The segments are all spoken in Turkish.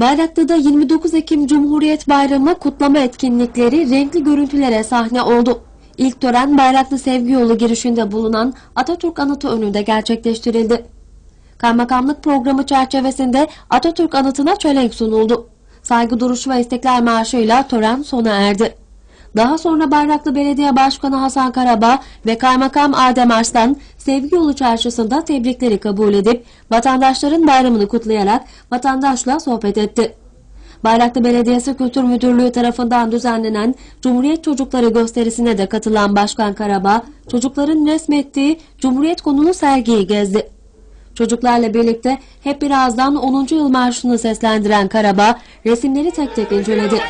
Bayraklı'da 29 Ekim Cumhuriyet Bayramı kutlama etkinlikleri renkli görüntülere sahne oldu. İlk tören Bayraklı Sevgi Yolu girişinde bulunan Atatürk Anıtı önünde gerçekleştirildi. Kaymakamlık programı çerçevesinde Atatürk Anıtı'na çelenk sunuldu. Saygı duruşu ve istiklal marşıyla tören sona erdi. Daha sonra Bayraklı Belediye Başkanı Hasan Karabağ ve Kaymakam Adem Arslan Sevgi Yolu Çarşısı'nda tebrikleri kabul edip vatandaşların bayramını kutlayarak vatandaşla sohbet etti. Bayraklı Belediyesi Kültür Müdürlüğü tarafından düzenlenen Cumhuriyet Çocukları gösterisine de katılan Başkan Karabağ, çocukların resmettiği Cumhuriyet konulu sergiyi gezdi. Çocuklarla birlikte hep birazdan 10. yıl marşını seslendiren Karabağ, resimleri tek tek inceledi.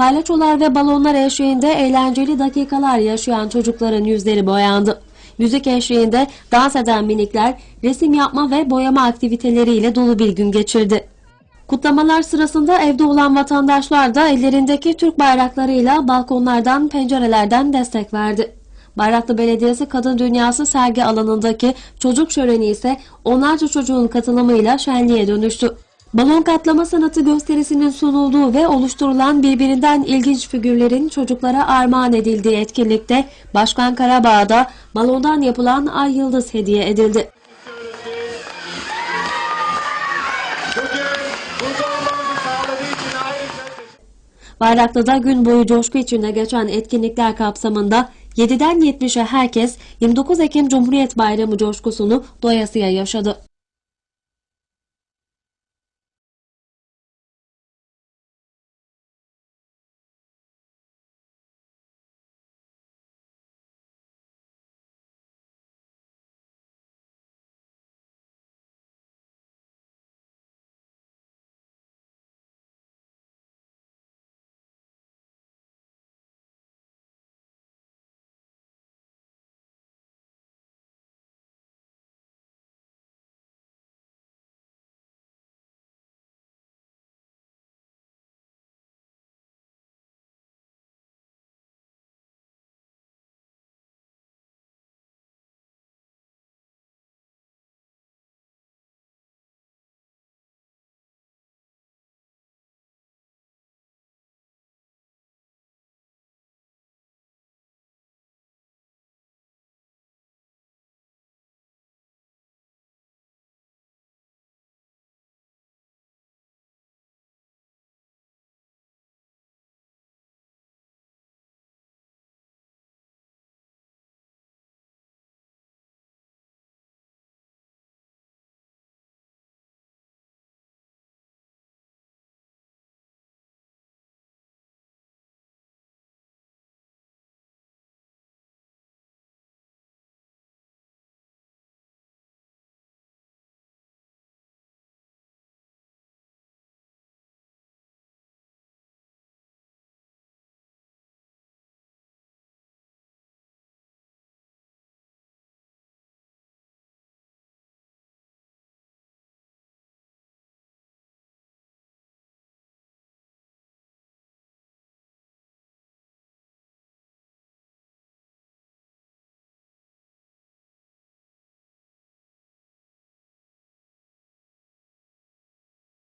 Palyaçolar ve balonlar eşliğinde eğlenceli dakikalar yaşayan çocukların yüzleri boyandı. Müzik eşliğinde dans eden minikler resim yapma ve boyama aktiviteleriyle dolu bir gün geçirdi. Kutlamalar sırasında evde olan vatandaşlar da ellerindeki Türk bayraklarıyla balkonlardan, pencerelerden destek verdi. Bayraklı Belediyesi Kadın Dünyası sergi alanındaki çocuk şöleni ise onlarca çocuğun katılımıyla şenliğe dönüştü. Balon katlama sanatı gösterisinin sunulduğu ve oluşturulan birbirinden ilginç figürlerin çocuklara armağan edildiği etkinlikte Başkan Karabağ'da balondan yapılan ay yıldız hediye edildi. Bayraklı'da gün boyu coşku içinde geçen etkinlikler kapsamında 7'den 70'e herkes 29 Ekim Cumhuriyet Bayramı coşkusunu doyasıya yaşadı.